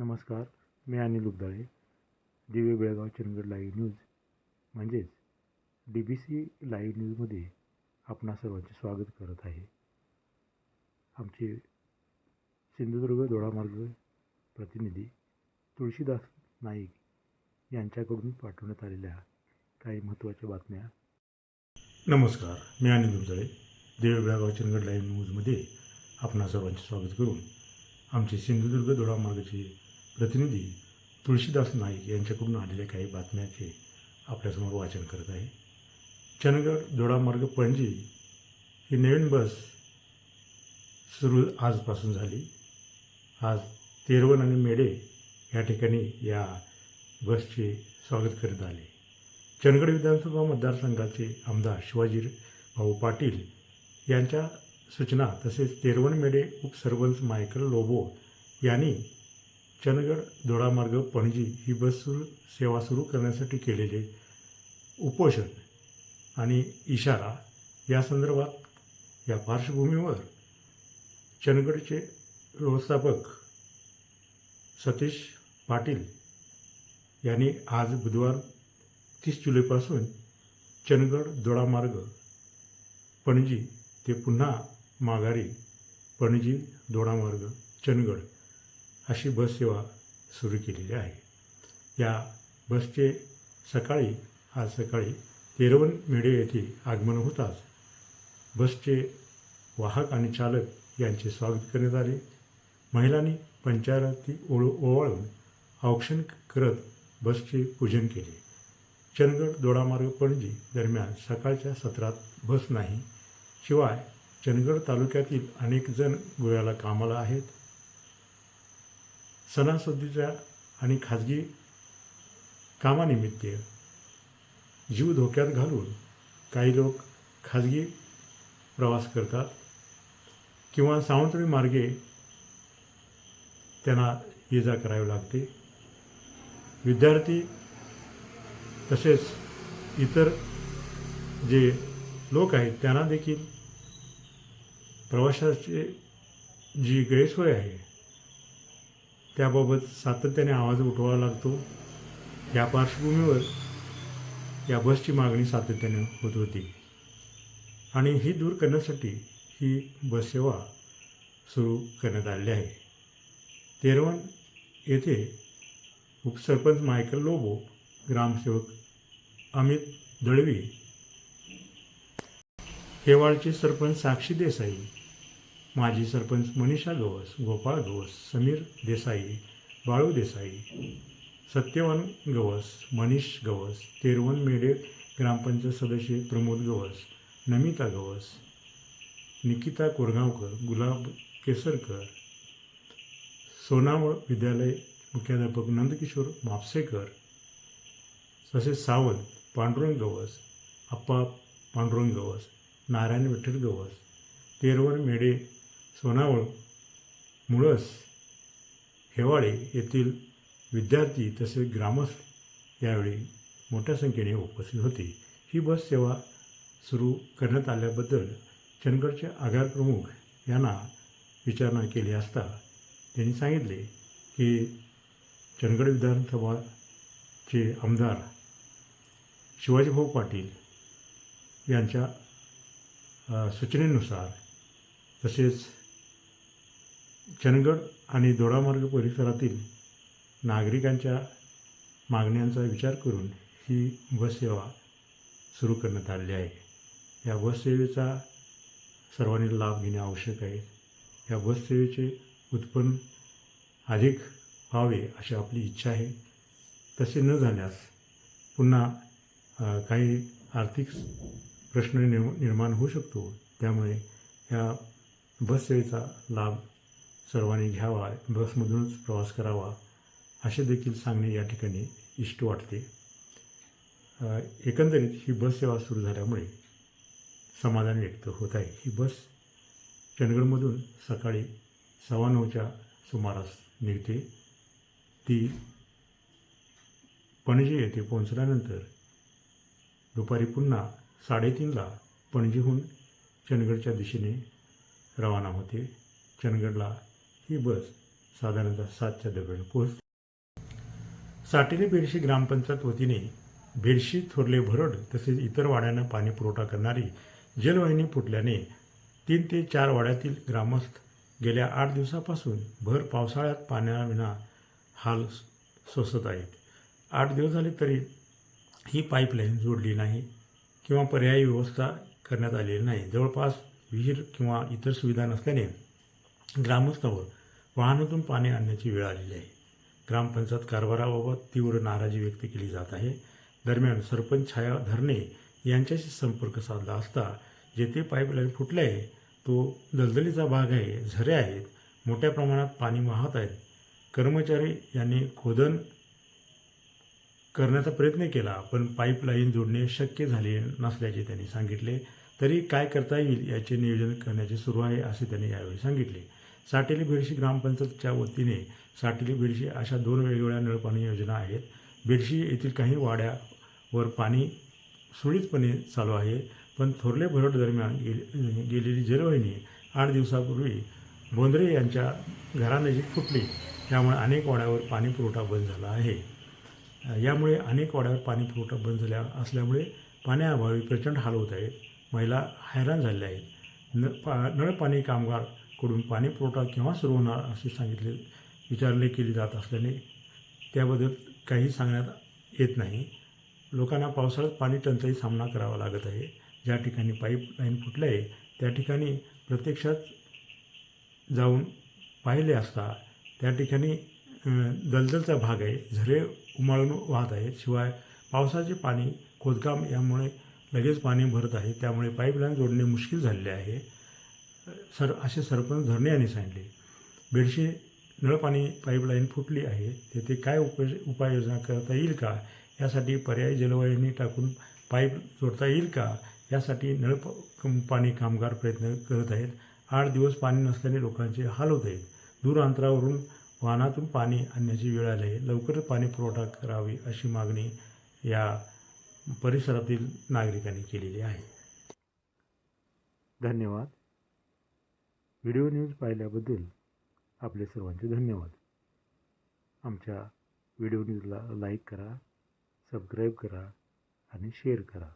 नमस्कार मी Anil Ugdale Divya Belgaum Chandgad live news म्हणजेच D B C live न्यूजमध्ये आपणा सर्वांचे स्वागत करत आहे. आमचे सिंधुदुर्ग दोडामार्ग प्रतिनिधी तुळशीदास नाईक यांच्याकडून पाठवण्यात आलेल्या काही महत्त्वाच्या बातम्या. नमस्कार मी अनिल उगदाळे दिव्य बेळगाव चंदगड लाईव्ह न्यूजमध्ये आपणा सर्वांचे स्वागत करून आमचे सिंधुदुर्ग दोडामार्गाचे प्रतिनिधी तुळशीदास नाईक यांच्याकडून आलेल्या काही बातम्याचे आपल्यासमोर वाचन करत आहे. चंदगड दोडामार्ग पणजी ही नवीन बस सुरू आजपासून झाली. आज तेरवण आणि मेढे या ठिकाणी या बसचे स्वागत करण्यात आले. चंदगड विधानसभा मतदारसंघाचे आमदार शिवाजी भाऊ पाटील यांच्या सूचना तसेच तेरवण मेढे उपसरपंच मायकल लोबो यांनी चंदगड दोडामार्ग पणजी ही बस सुरू सेवा सुरू करण्यासाठी केलेले उपोषण आणि इशारा या संदर्भात या पार्श्वभूमीवर चंदगडचे व्यवस्थापक सतीश पाटील यांनी आज बुधवार तीस जुलैपासून चंदगड दोडामार्ग पणजी ते पुन्हा माघारी पणजी दोडामार्ग चंदगड अशी बससेवा सुरू केलेली आहे. या बसचे सकाळी आज सकाळी तेरवण मेढे येथे आगमन होताच बसचे वाहक आणि चालक यांचे स्वागत करण्यात आले. महिलांनी पंचारती ओळ ओवाळून औक्षण करत बसचे पूजन केले. चंदगड दोडामार्ग पणजी दरम्यान सकाळच्या सत्रात बस नाही शिवाय चंदगड तालुक्यातील अनेक जण गोव्याला कामाला आहेत. सणासुदीच्या आणि खाजगी कामानिमित्त जीव धोक्यात घालून काही लोक खाजगी प्रवास करतात किंवा सावंतवाडी मार्गे त्यांना ये जा करावी लागते. विद्यार्थी तसेच इतर जे लोक आहेत त्यांना देखील प्रवाशाची जी गैरसोय आहे त्याबाबत सातत्याने आवाज उठवावा लागतो. या पार्श्वभूमीवर या बसची मागणी सातत्याने होत होती. आणि ही दूर करण्यासाठी ही बससेवा सुरू करण्यात आलेली आहे. तेरवण येथे उपसरपंच मायकल लोबो ग्रामसेवक अमित दळवी हेवाळचे सरपंच साक्षी देसाई माजी सरपंच मनीषा गवस गोपाळ गवस समीर देसाई बाळू देसाई सत्यवान गवस मनीष गवस तेरवन मेढे ग्रामपंचायत सदस्य प्रमोद गवस नमिता गवस निकिता कोरगावकर गुलाब केसरकर सोनावळ विद्यालय मुख्याध्यापक नंदकिशोर म्हापसेकर तसेच सावंत पांडुरंग गवस आप्पा पांडुरंग गवस नारायण विठ्ठल गवस तेरवण मेढे सोनावळ मुळस हेवाळे येथील विद्यार्थी तसेच ग्रामस्थ यावेळी मोठ्या संख्येने उपस्थित होते. ही बस सेवा सुरू करण्यात आल्याबद्दल चंदगडचे आगार प्रमुख यांना विचारणा केली असता त्यांनी सांगितले की चंदगड विधानसभाचे आमदार शिवाजीभाऊ पाटील यांच्या सूचनेनुसार तसेच चंदगड आणि दोडामार्ग परिसरातील नागरिकांच्या मागण्यांचा विचार करून ही बससेवा सुरू करण्यात आलेली आहे. या बससेवेचा सर्वांनी लाभ घेणे आवश्यक आहे. या बससेवेचे उत्पन्न अधिक व्हावे अशी आपली इच्छा आहे. तसे न झाल्यास पुन्हा काही आर्थिक प्रश्न निर्म निर्माण होऊ शकतो. त्यामुळे या बससेवेचा लाभ सर्वांनी घ्यावा बसमधूनच प्रवास करावा असे देखील सांगणे या ठिकाणी इष्ट वाटते. एकंदरीत ही बस सेवा सुरू झाल्यामुळे समाधान व्यक्त होत आहे. ही बस चंदगडमधून सकाळी सव्वा नऊच्या सुमारास निघते. ती पणजी येथे पोहोचल्यानंतर दुपारी पुन्हा साडेतीनला पणजीहून चंदगडच्या दिशेने रवाना होते. चंदगडला ही बस साधारणतः सातच्या दरम्यान पोहोचते. साटेली बेडशी ग्रामपंचायत वतीने बेडशी थोरले भरड तसेच इतर वाड्यांना पाणी पुरवठा करणारी जलवाहिनी फुटल्याने तीन ते चार वाड्यातील ग्रामस्थ गेल्या आठ दिवसापासून भर पावसाळ्यात पाण्याविना हाल सोसत आहेत. आठ दिवस झाले तरी ही पाईपलाईन जोडली नाही किंवा पर्यायी व्यवस्था करण्यात आलेली नाही. जवळपास विहीर किंवा इतर सुविधा नसल्याने ग्रामस्थावर वाहनातून पाणी आणण्याची वेळ आलेली आहे. ग्रामपंचायत कारभाराबाबत तीव्र नाराजी व्यक्त केली जात आहे. दरम्यान सरपंच छाया धरणे यांच्याशी संपर्क साधला असता जेथे पाईपलाईन फुटले आहे तो दलदलीचा भाग आहे झरे आहेत मोठ्या प्रमाणात पाणी वाहत आहेत. कर्मचारी यांनी खोदन करण्याचा प्रयत्न केला पण पाईपलाईन जोडणे शक्य झाले नसल्याचे त्यांनी सांगितले. तरी काय करता येईल याचे नियोजन करण्याचे सुरू आहे असे त्यांनी यावेळी सांगितले. साटेली बेडशी ग्रामपंचायतच्या वतीने साटेली बेडशी अशा दोन वेगवेगळ्या नळपाणी योजना आहेत. बेडशी येथील काही वाड्यावर पाणी सुरळीतपणे चालू आहे पण थोरले भरड दरम्यान गेले गेलेली जलवाहिनी आठ दिवसापूर्वी बोंद्रे यांच्या घरानजीक फुटली. त्यामुळे अनेक वाड्यावर पाणी पुरवठा बंद झाला आहे. यामुळे अनेक वाड्यावर पाणी पुरवठा बंद झाल्या असल्यामुळे पाण्याअभावी प्रचंड हाल होत आहेत. महिला हैराण झालेल्या आहेत. न पा नळपाणी कामगार पाणी पुरवठा केव्हा सुरू होणार असे सांगितले विचारले केली जात असल्याने त्याबद्दल काही सांगण्यात येत नाही. लोकांना पावसाळ्यात पाणी टंचाई सामना करावा लागत आहे. ज्या ठिकाणी पाईपलाईन फुटली आहे त्या ठिकाणी प्रत्यक्षात जाऊन पाहिले असता त्या ठिकाणी दलदलचा भाग आहे झरे उमाळून वाहत आहेत. शिवाय पावसाचे पाणी खोदकाम यामुळे लगेच पाणी भरत आहे. त्यामुळे पाईपलाईन जोडणे मुश्किल झालेले आहे. सर असे सरपंच धरणे यांनी सांगितले. बेडशी नळपाणी पाईपलाईन फुटली आहे तेथे काय उपाय उपाययोजना करता येईल का? यासाठी पर्यायी जलवाहिनी टाकून पाईप जोडता येईल का? यासाठी नळ प- पाणी कामगार प्रयत्न करत आहेत. आठ दिवस पाणी नसल्याने लोकांचे हाल होत आहेत. दूर अंतरावरून वाहनातून पाणी आणण्याची वेळ आली आहे. लवकरच पाणी पुरवठा करावी अशी मागणी या परिसरातील नागरिकांनी केलेली आहे. धन्यवाद. व्हिडिओ न्यूज पाहिल्याबद्दल आपले सर्वांचे धन्यवाद. आमच्या व्हिडिओ न्यूजला लाईक करा सबस्क्राईब करा आणि शेअर करा.